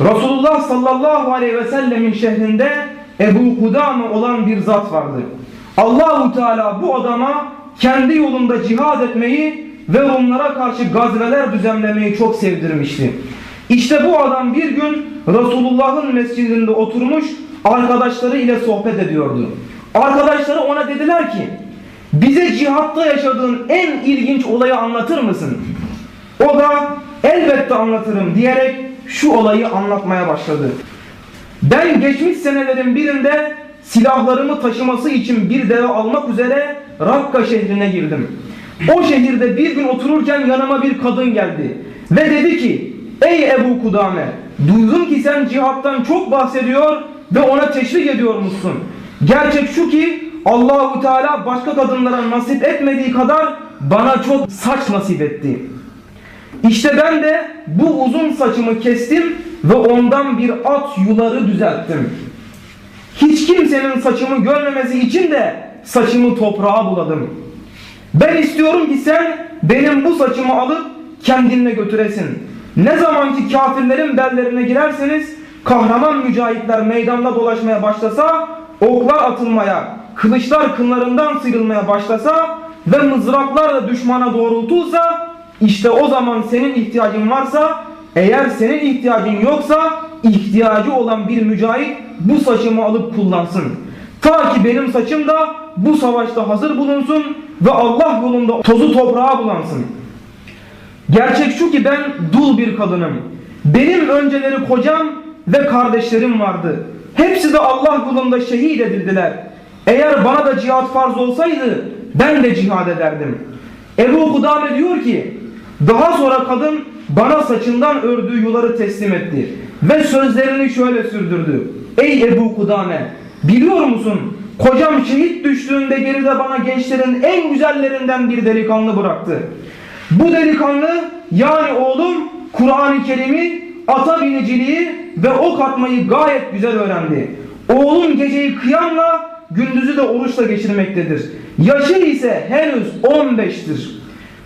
Resulullah sallallahu aleyhi ve sellemin şehrinde Ebu Kudame olan bir zat vardı. Allahu Teala bu adama kendi yolunda cihad etmeyi ve Rumlara karşı gazveler düzenlemeyi çok sevdirmişti. İşte bu adam bir gün Resulullah'ın mescidinde oturmuş arkadaşları ile sohbet ediyordu. Arkadaşları ona dediler ki bize cihatta yaşadığın en ilginç olayı anlatır mısın? O da elbette anlatırım diyerek şu olayı anlatmaya başladı. Ben geçmiş senelerin birinde silahlarımı taşıması için bir deve almak üzere Rakka şehrine girdim. O şehirde bir gün otururken yanıma bir kadın geldi ve dedi ki Ey Ebu Kudame duydum ki sen cihattan çok bahsediyor ve ona teşvik ediyormuşsun. Gerçek şu ki Allahu Teala başka kadınlara nasip etmediği kadar bana çok saç nasip etti. İşte ben de bu uzun saçımı kestim ve ondan bir at yuları düzelttim. Hiç kimsenin saçımı görmemesi için de saçımı toprağa buladım. Ben istiyorum ki sen benim bu saçımı alıp kendinle götüresin. Ne zaman ki kafirlerin bellerine girerseniz kahraman mücahitler meydanda dolaşmaya başlasa, oklar atılmaya, kılıçlar kınlarından sıyrılmaya başlasa ve mızraklar da düşmana doğrultulsa işte o zaman senin ihtiyacın varsa eğer senin ihtiyacın yoksa ihtiyacı olan bir mücahit bu saçımı alıp kullansın. Ta ki benim saçım da bu savaşta hazır bulunsun ve Allah yolunda tozu toprağa bulansın. Gerçek şu ki ben dul bir kadınım. Benim önceleri kocam ve kardeşlerim vardı. Hepsi de Allah yolunda şehit edildiler. Eğer bana da cihat farz olsaydı ben de cihad ederdim. Ebu Kudame diyor ki daha sonra kadın bana saçından ördüğü yuları teslim etti. Ve sözlerini şöyle sürdürdü. Ey Ebu Kudame biliyor musun kocam şehit düştüğünde geride bana gençlerin en güzellerinden bir delikanlı bıraktı. Bu delikanlı yani oğlum Kur'an-ı Kerim'i, ata biniciliği ve ok atmayı gayet güzel öğrendi. Oğlum geceyi kıyamla, gündüzü de oruçla geçirmektedir. Yaşı ise henüz 15'tir.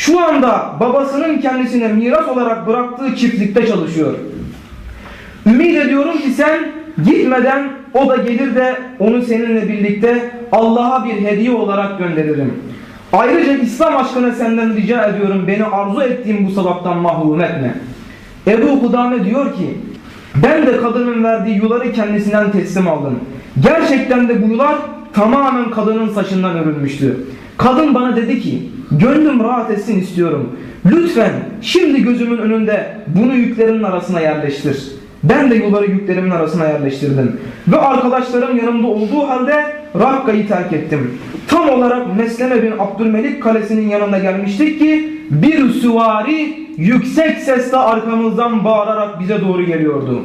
Şu anda babasının kendisine miras olarak bıraktığı çiftlikte çalışıyor. Ümit ediyorum ki sen gitmeden o da gelir de onu seninle birlikte Allah'a bir hediye olarak gönderirim. Ayrıca İslam aşkına senden rica ediyorum beni arzu ettiğim bu sabahtan mahrum etme. Ebu Kudame diyor ki ben de kadının verdiği yuları kendisinden teslim aldım. Gerçekten de bu yular tamamen kadının saçından örülmüştü. Kadın bana dedi ki gönlüm rahat etsin istiyorum. Lütfen şimdi gözümün önünde bunu yüklerin arasına yerleştir. Ben de yuları yüklerimin arasına yerleştirdim. Ve arkadaşlarım yanımda olduğu halde Rakka'yı terk ettim. Tam olarak Mesleme bin Abdülmelik kalesinin yanına gelmiştik ki bir süvari yüksek sesle arkamızdan bağırarak bize doğru geliyordu.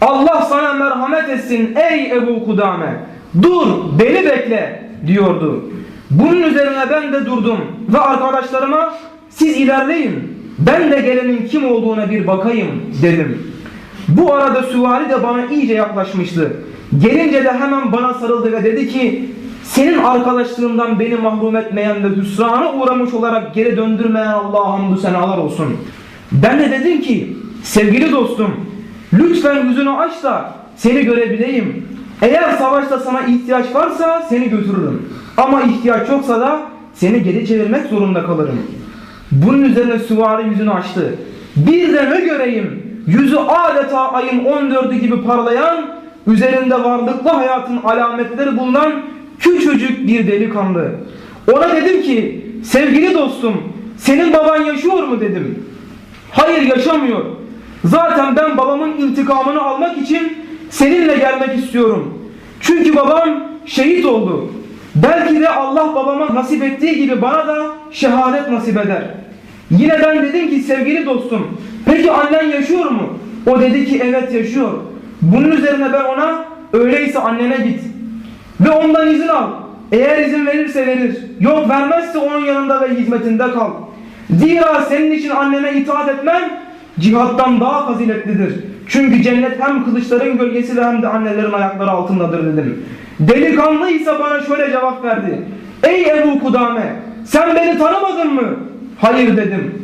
Allah sana merhamet etsin ey Ebu Kudame. Dur beni bekle diyordu. Bunun üzerine ben de durdum ve arkadaşlarıma siz ilerleyin ben de gelenin kim olduğuna bir bakayım dedim. Bu arada süvari de bana iyice yaklaşmıştı. Gelince de hemen bana sarıldı ve dedi ki senin arkadaşlığından beni mahrum etmeyen ve hüsrana uğramış olarak geri döndürmeyen Allah'a hamdü senalar olsun. Ben de dedim ki sevgili dostum lütfen yüzünü aç da seni görebileyim. Eğer savaşta sana ihtiyaç varsa seni götürürüm. Ama ihtiyaç yoksa da seni geri çevirmek zorunda kalırım. Bunun üzerine süvari yüzünü açtı. Bir de ne göreyim yüzü adeta ayın 14'ü gibi parlayan, üzerinde varlıklı hayatın alametleri bulunan küçücük bir delikanlı. Ona dedim ki, sevgili dostum, senin baban yaşıyor mu dedim. Hayır yaşamıyor. Zaten ben babamın intikamını almak için seninle gelmek istiyorum. Çünkü babam şehit oldu. Belki de Allah babama nasip ettiği gibi bana da şehadet nasip eder. Yine ben dedim ki sevgili dostum, peki annen yaşıyor mu? O dedi ki evet yaşıyor. Bunun üzerine ben ona öyleyse annene git. Ve ondan izin al. Eğer izin verirse verir. Yok vermezse onun yanında ve hizmetinde kal. Zira senin için annene itaat etmen cihattan daha faziletlidir. Çünkü cennet hem kılıçların gölgesi ve hem de annelerin ayakları altındadır dedim. Delikanlı ise bana şöyle cevap verdi. Ey Ebu Kudame sen beni tanımadın mı? Hayır dedim.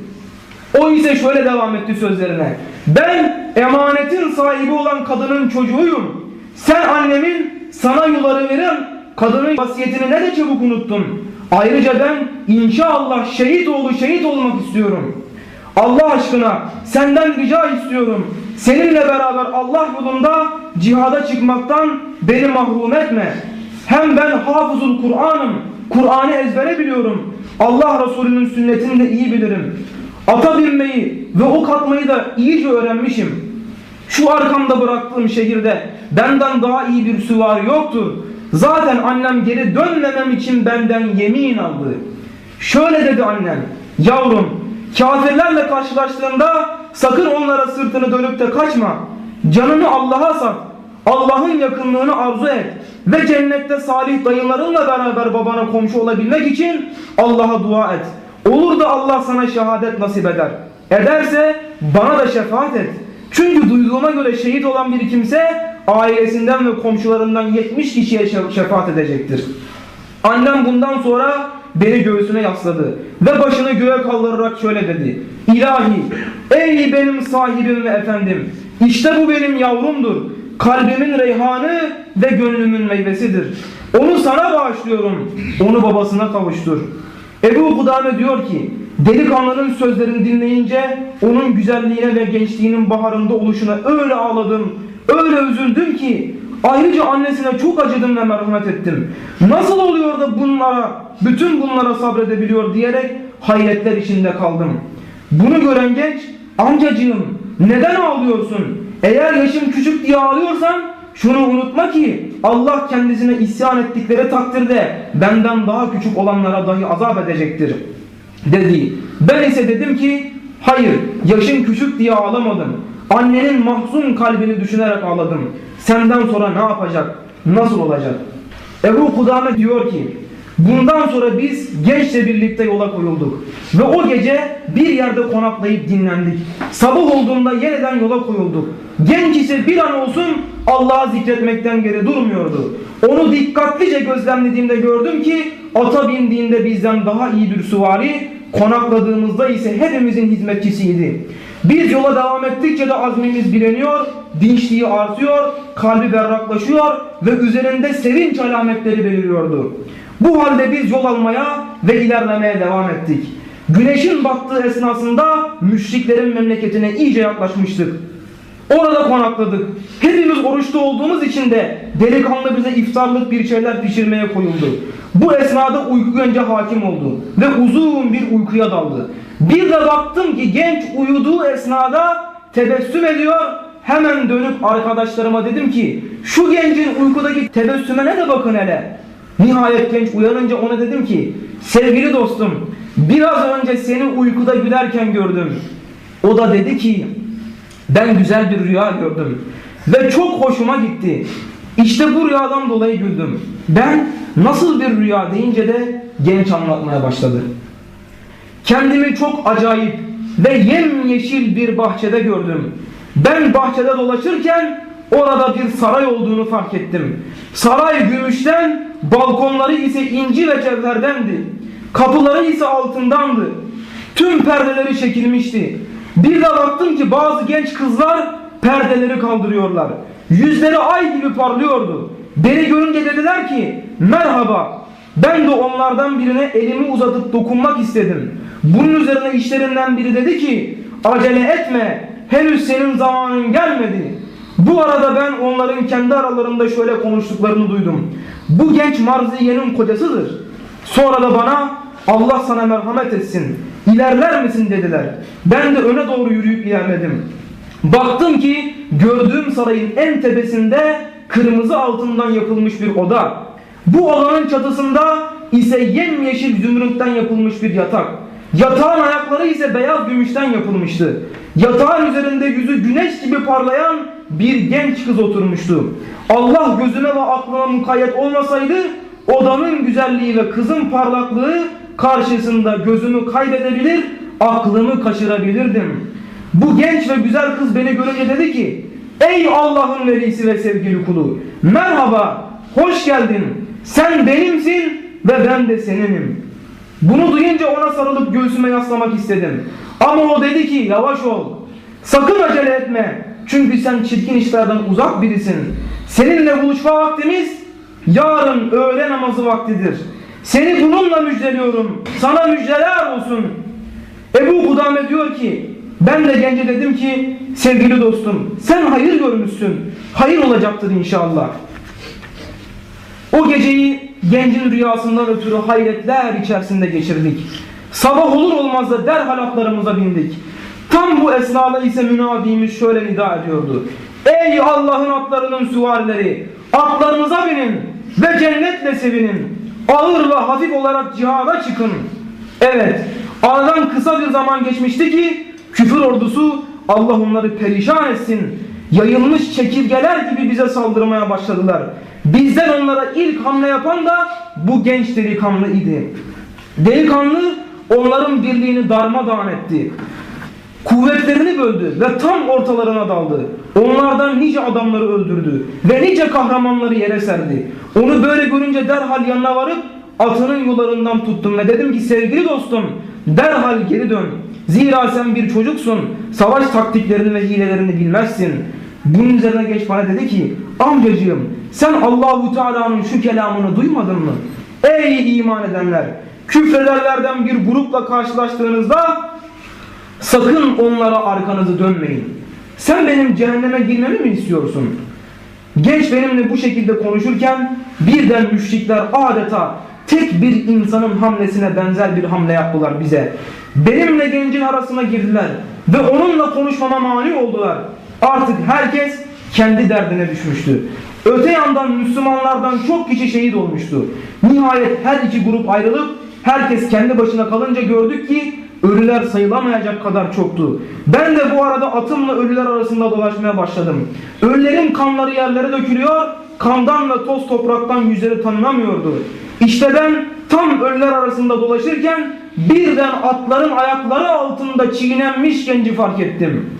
O ise şöyle devam etti sözlerine. Ben emanetin sahibi olan kadının çocuğuyum. Sen annemin sana yuları veren kadının vasiyetini ne de çabuk unuttun. Ayrıca ben inşallah şehit oğlu şehit olmak istiyorum. Allah aşkına senden rica istiyorum. Seninle beraber Allah yolunda cihada çıkmaktan beni mahrum etme. Hem ben hafızul Kur'an'ım. Kur'an'ı ezbere biliyorum. Allah Resulü'nün sünnetini de iyi bilirim. Ata binmeyi ve ok atmayı da iyice öğrenmişim. Şu arkamda bıraktığım şehirde benden daha iyi bir süvari yoktur. Zaten annem geri dönmemem için benden yemin aldı. Şöyle dedi annem, yavrum kafirlerle karşılaştığında sakın onlara sırtını dönüp de kaçma. Canını Allah'a sat. Allah'ın yakınlığını arzu et. Ve cennette salih dayılarınla beraber babana komşu olabilmek için Allah'a dua et. Olur da Allah sana şehadet nasip eder. Ederse bana da şefaat et. Çünkü duyduğuma göre şehit olan bir kimse ailesinden ve komşularından 70 kişiye şefaat edecektir. Annem bundan sonra beni göğsüne yasladı ve başını göğe kaldırarak şöyle dedi. İlahi, ey benim sahibim ve efendim, işte bu benim yavrumdur. Kalbimin reyhanı ve gönlümün meyvesidir. Onu sana bağışlıyorum, onu babasına kavuştur. Ebu Kudame diyor ki, delikanlının sözlerini dinleyince onun güzelliğine ve gençliğinin baharında oluşuna öyle ağladım, öyle üzüldüm ki Ayrıca annesine çok acıdım ve merhamet ettim. Nasıl oluyor da bunlara, bütün bunlara sabredebiliyor diyerek hayretler içinde kaldım. Bunu gören genç, amcacığım neden ağlıyorsun? Eğer yaşım küçük diye ağlıyorsan şunu unutma ki Allah kendisine isyan ettikleri takdirde benden daha küçük olanlara dahi azap edecektir. Dedi. Ben ise dedim ki hayır yaşım küçük diye ağlamadım. Annenin mahzun kalbini düşünerek ağladım. Senden sonra ne yapacak? Nasıl olacak? Ebu Kudame diyor ki bundan sonra biz gençle birlikte yola koyulduk. Ve o gece bir yerde konaklayıp dinlendik. Sabah olduğunda yeniden yola koyulduk. Genç ise bir an olsun Allah'ı zikretmekten geri durmuyordu. Onu dikkatlice gözlemlediğimde gördüm ki ata bindiğinde bizden daha iyi bir süvari, konakladığımızda ise hepimizin hizmetçisiydi. Biz yola devam ettikçe de azmimiz bileniyor, dinçliği artıyor, kalbi berraklaşıyor ve üzerinde sevinç alametleri beliriyordu. Bu halde biz yol almaya ve ilerlemeye devam ettik. Güneşin battığı esnasında müşriklerin memleketine iyice yaklaşmıştık. Orada konakladık. Hepimiz oruçta olduğumuz için de delikanlı bize iftarlık bir şeyler pişirmeye koyuldu. Bu esnada uyku gence hakim oldu ve uzun bir uykuya daldı. Bir de baktım ki genç uyuduğu esnada tebessüm ediyor. Hemen dönüp arkadaşlarıma dedim ki şu gencin uykudaki tebessüme ne de bakın hele. Nihayet genç uyanınca ona dedim ki sevgili dostum biraz önce seni uykuda gülerken gördüm. O da dedi ki ben güzel bir rüya gördüm ve çok hoşuma gitti. İşte bu rüyadan dolayı güldüm. Ben nasıl bir rüya deyince de genç anlatmaya başladı. Kendimi çok acayip ve yemyeşil bir bahçede gördüm. Ben bahçede dolaşırken orada bir saray olduğunu fark ettim. Saray gümüşten, balkonları ise inci ve cevherdendi. Kapıları ise altındandı. Tüm perdeleri çekilmişti. Bir de baktım ki bazı genç kızlar perdeleri kaldırıyorlar. Yüzleri ay gibi parlıyordu. Beni görünce dediler ki merhaba. Ben de onlardan birine elimi uzatıp dokunmak istedim. Bunun üzerine işlerinden biri dedi ki acele etme henüz senin zamanın gelmedi. Bu arada ben onların kendi aralarında şöyle konuştuklarını duydum. Bu genç Marziye'nin kocasıdır. Sonra da bana Allah sana merhamet etsin. İlerler misin dediler. Ben de öne doğru yürüyüp ilerledim. Baktım ki gördüğüm sarayın en tepesinde kırmızı altından yapılmış bir oda. Bu odanın çatısında ise yemyeşil zümrütten yapılmış bir yatak. Yatağın ayakları ise beyaz gümüşten yapılmıştı. Yatağın üzerinde yüzü güneş gibi parlayan bir genç kız oturmuştu. Allah gözüme ve aklıma mukayyet olmasaydı odanın güzelliği ve kızın parlaklığı karşısında gözümü kaybedebilir, aklımı kaçırabilirdim. Bu genç ve güzel kız beni görünce dedi ki Ey Allah'ın velisi ve sevgili kulu merhaba hoş geldin sen benimsin ve ben de seninim. Bunu duyunca ona sarılıp göğsüme yaslamak istedim. Ama o dedi ki yavaş ol sakın acele etme Çünkü sen çirkin işlerden uzak birisin. Seninle buluşma vaktimiz yarın öğle namazı vaktidir. Seni bununla müjdeliyorum. Sana müjdeler olsun. Ebu Kudame diyor ki ben de gence dedim ki sevgili dostum sen hayır görmüşsün. Hayır olacaktır inşallah. O geceyi gencin rüyasından ötürü hayretler içerisinde geçirdik. Sabah olur olmaz da derhal atlarımıza bindik. Tam bu esnada ise münadimiz şöyle nida ediyordu. Ey Allah'ın atlarının süvarileri! Atlarınıza binin ve cennetle sevinin. Ağır ve hafif olarak cihada çıkın. Evet, aradan kısa bir zaman geçmişti ki küfür ordusu Allah onları perişan etsin. Yayılmış çekirgeler gibi bize saldırmaya başladılar. Bizden onlara ilk hamle yapan da bu genç delikanlı idi. Delikanlı onların birliğini darmadağın etti. Kuvvetlerini böldü ve tam ortalarına daldı. Onlardan nice adamları öldürdü ve nice kahramanları yere serdi. Onu böyle görünce derhal yanına varıp atının yollarından tuttum ve dedim ki sevgili dostum derhal geri dön. Zira sen bir çocuksun. Savaş taktiklerini ve hilelerini bilmezsin. Bunun üzerine geç bana dedi ki amcacığım sen Allahu Teala'nın şu kelamını duymadın mı? Ey iman edenler! Küfrederlerden bir grupla karşılaştığınızda sakın onlara arkanızı dönmeyin. Sen benim cehenneme girmemi mi istiyorsun? Genç benimle bu şekilde konuşurken birden müşrikler adeta tek bir insanın hamlesine benzer bir hamle yaptılar bize. Benimle gencin arasına girdiler ve onunla konuşmama mani oldular. Artık herkes kendi derdine düşmüştü. Öte yandan Müslümanlardan çok kişi şehit olmuştu. Nihayet her iki grup ayrılıp herkes kendi başına kalınca gördük ki ölüler sayılamayacak kadar çoktu. Ben de bu arada atımla ölüler arasında dolaşmaya başladım. Ölülerin kanları yerlere dökülüyor, kandan ve toz topraktan yüzleri tanınamıyordu. İşte ben tam ölüler arasında dolaşırken birden atların ayakları altında çiğnenmiş genci fark ettim.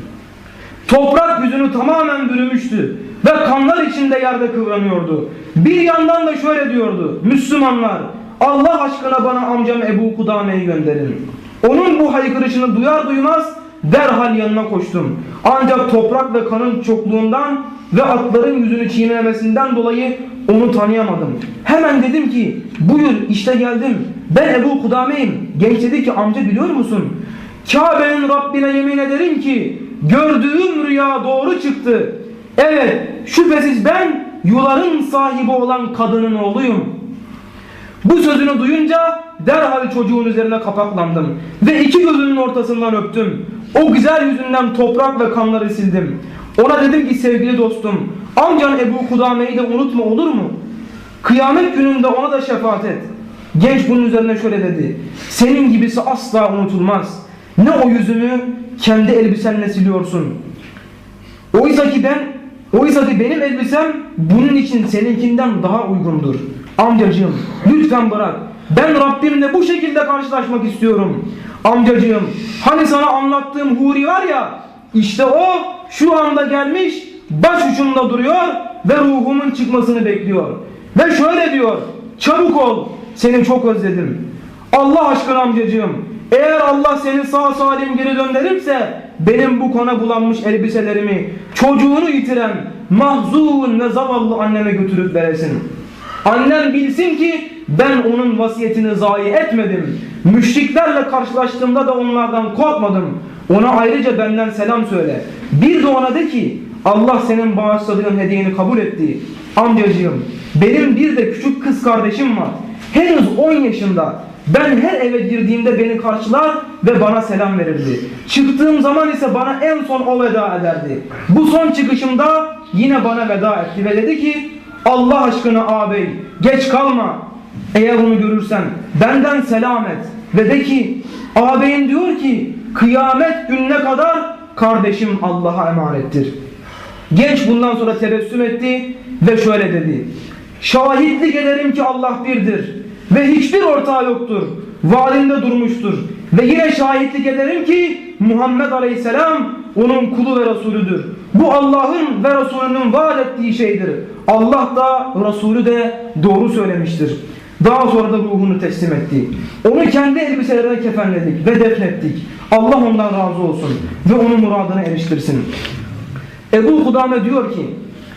Toprak yüzünü tamamen bürümüştü ve kanlar içinde yerde kıvranıyordu. Bir yandan da şöyle diyordu. Müslümanlar Allah aşkına bana amcam Ebu Kudame'yi gönderin. Onun bu haykırışını duyar duymaz derhal yanına koştum. Ancak toprak ve kanın çokluğundan ve atların yüzünü çiğnemesinden dolayı onu tanıyamadım. Hemen dedim ki buyur işte geldim. Ben Ebu Kudame'yim. Genç dedi ki amca biliyor musun? Kabe'nin Rabbine yemin ederim ki gördüğüm rüya doğru çıktı. Evet şüphesiz ben yuların sahibi olan kadının oğluyum. Bu sözünü duyunca derhal çocuğun üzerine kapaklandım ve iki gözünün ortasından öptüm. O güzel yüzünden toprak ve kanları sildim. Ona dedim ki sevgili dostum amcan Ebu Kudame'yi de unutma olur mu? Kıyamet gününde ona da şefaat et. Genç bunun üzerine şöyle dedi. Senin gibisi asla unutulmaz. Ne o yüzünü kendi elbisenle siliyorsun. Oysa ki ben, oysa ki benim elbisem bunun için seninkinden daha uygundur. Amcacığım lütfen bırak. Ben Rabbimle bu şekilde karşılaşmak istiyorum. Amcacığım hani sana anlattığım huri var ya işte o şu anda gelmiş baş ucunda duruyor ve ruhumun çıkmasını bekliyor. Ve şöyle diyor çabuk ol seni çok özledim. Allah aşkına amcacığım eğer Allah seni sağ salim geri döndürürse benim bu kana bulanmış elbiselerimi çocuğunu yitiren mahzun ve zavallı anneme götürüp veresin. Annem bilsin ki ben onun vasiyetini zayi etmedim. Müşriklerle karşılaştığımda da onlardan korkmadım. Ona ayrıca benden selam söyle. Bir de ona de ki Allah senin bağışladığın hediyeni kabul etti. Amcacığım benim bir de küçük kız kardeşim var. Henüz 10 yaşında. Ben her eve girdiğimde beni karşılar ve bana selam verirdi. Çıktığım zaman ise bana en son o veda ederdi. Bu son çıkışımda yine bana veda etti ve dedi ki Allah aşkına ağabey geç kalma. Eğer onu görürsen benden selam et. Ve de ki ağabeyin diyor ki kıyamet gününe kadar kardeşim Allah'a emanettir. Genç bundan sonra tebessüm etti ve şöyle dedi. Şahitlik ederim ki Allah birdir ve hiçbir ortağı yoktur. Vaadinde durmuştur. Ve yine şahitlik ederim ki Muhammed Aleyhisselam onun kulu ve Resulüdür. Bu Allah'ın ve Resulünün vaat ettiği şeydir. Allah da Resulü de doğru söylemiştir. Daha sonra da ruhunu teslim etti. Onu kendi elbiselerine kefenledik ve defnettik. Allah ondan razı olsun ve onun muradını eriştirsin. Ebu Kudame diyor ki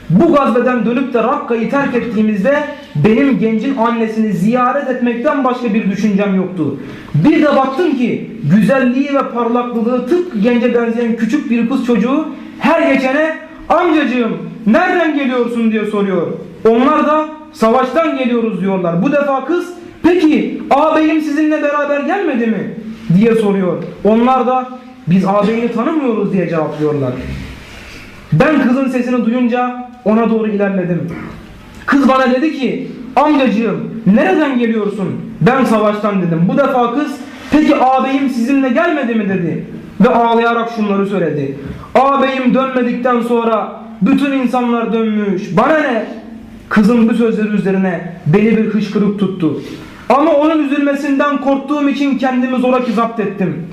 bu gazveden dönüp de Rakka'yı terk ettiğimizde benim gencin annesini ziyaret etmekten başka bir düşüncem yoktu. Bir de baktım ki güzelliği ve parlaklılığı tıpkı gence benzeyen küçük bir kız çocuğu her geçene amcacığım nereden geliyorsun diye soruyor. Onlar da savaştan geliyoruz diyorlar. Bu defa kız peki ağabeyim sizinle beraber gelmedi mi diye soruyor. Onlar da biz ağabeyini tanımıyoruz diye cevaplıyorlar. Ben kızın sesini duyunca ona doğru ilerledim. Kız bana dedi ki amcacığım nereden geliyorsun? Ben savaştan dedim. Bu defa kız peki ağabeyim sizinle gelmedi mi dedi. Ve ağlayarak şunları söyledi. Ağabeyim dönmedikten sonra bütün insanlar dönmüş. Bana ne? Kızın bu sözleri üzerine beni bir hışkırık tuttu. Ama onun üzülmesinden korktuğum için kendimi zoraki zapt ettim.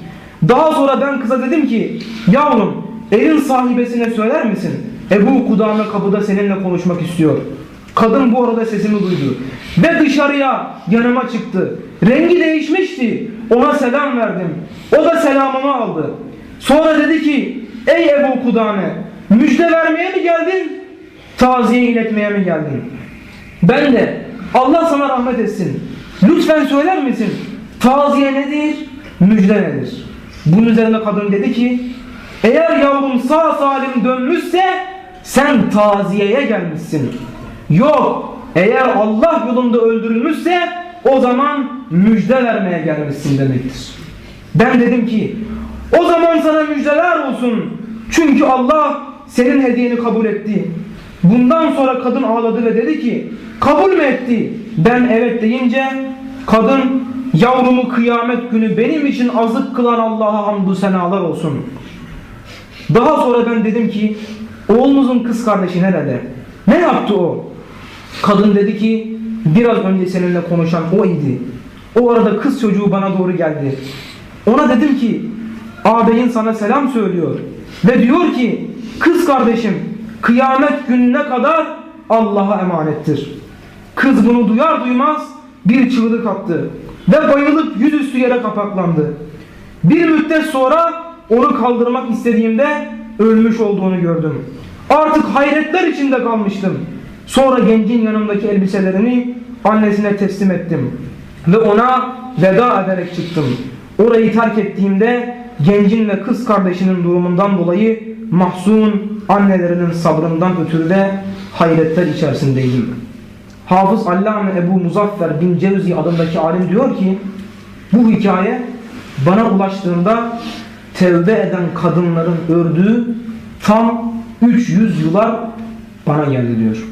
Daha sonra ben kıza dedim ki yavrum evin sahibesine söyler misin? Ebu Kudame kapıda seninle konuşmak istiyor. Kadın bu arada sesimi duydu. Ve dışarıya yanıma çıktı. Rengi değişmişti. Ona selam verdim. O da selamımı aldı. Sonra dedi ki ey Ebu Kudame müjde vermeye mi geldin? Taziye iletmeye mi geldin? Ben de Allah sana rahmet etsin. Lütfen söyler misin? Taziye nedir? Müjde nedir? Bunun üzerine kadın dedi ki eğer yavrum sağ salim dönmüşse sen taziyeye gelmişsin. Yok eğer Allah yolunda öldürülmüşse o zaman müjde vermeye gelmişsin demektir. Ben dedim ki o zaman sana müjdeler olsun. Çünkü Allah senin hediyeni kabul etti. Bundan sonra kadın ağladı ve dedi ki kabul mü etti? Ben evet deyince kadın yavrumu kıyamet günü benim için azık kılan Allah'a hamdü senalar olsun. Daha sonra ben dedim ki oğlumuzun kız kardeşi nerede? Ne yaptı o? Kadın dedi ki biraz önce seninle konuşan o idi. O arada kız çocuğu bana doğru geldi. Ona dedim ki ağabeyin sana selam söylüyor. Ve diyor ki kız kardeşim kıyamet gününe kadar Allah'a emanettir. Kız bunu duyar duymaz bir çığlık attı. Ve bayılıp yüzüstü yere kapaklandı. Bir müddet sonra onu kaldırmak istediğimde ölmüş olduğunu gördüm. Artık hayretler içinde kalmıştım. Sonra gencin yanımdaki elbiselerini annesine teslim ettim. Ve ona veda ederek çıktım. Orayı terk ettiğimde gencin ve kız kardeşinin durumundan dolayı mahzun annelerinin sabrından ötürü de hayretler içerisindeydim. Hafız Allame Ebu Muzaffer bin Cevzi adındaki alim diyor ki bu hikaye bana ulaştığında tevbe eden kadınların ördüğü tam 300 yıllar bana geldi diyor.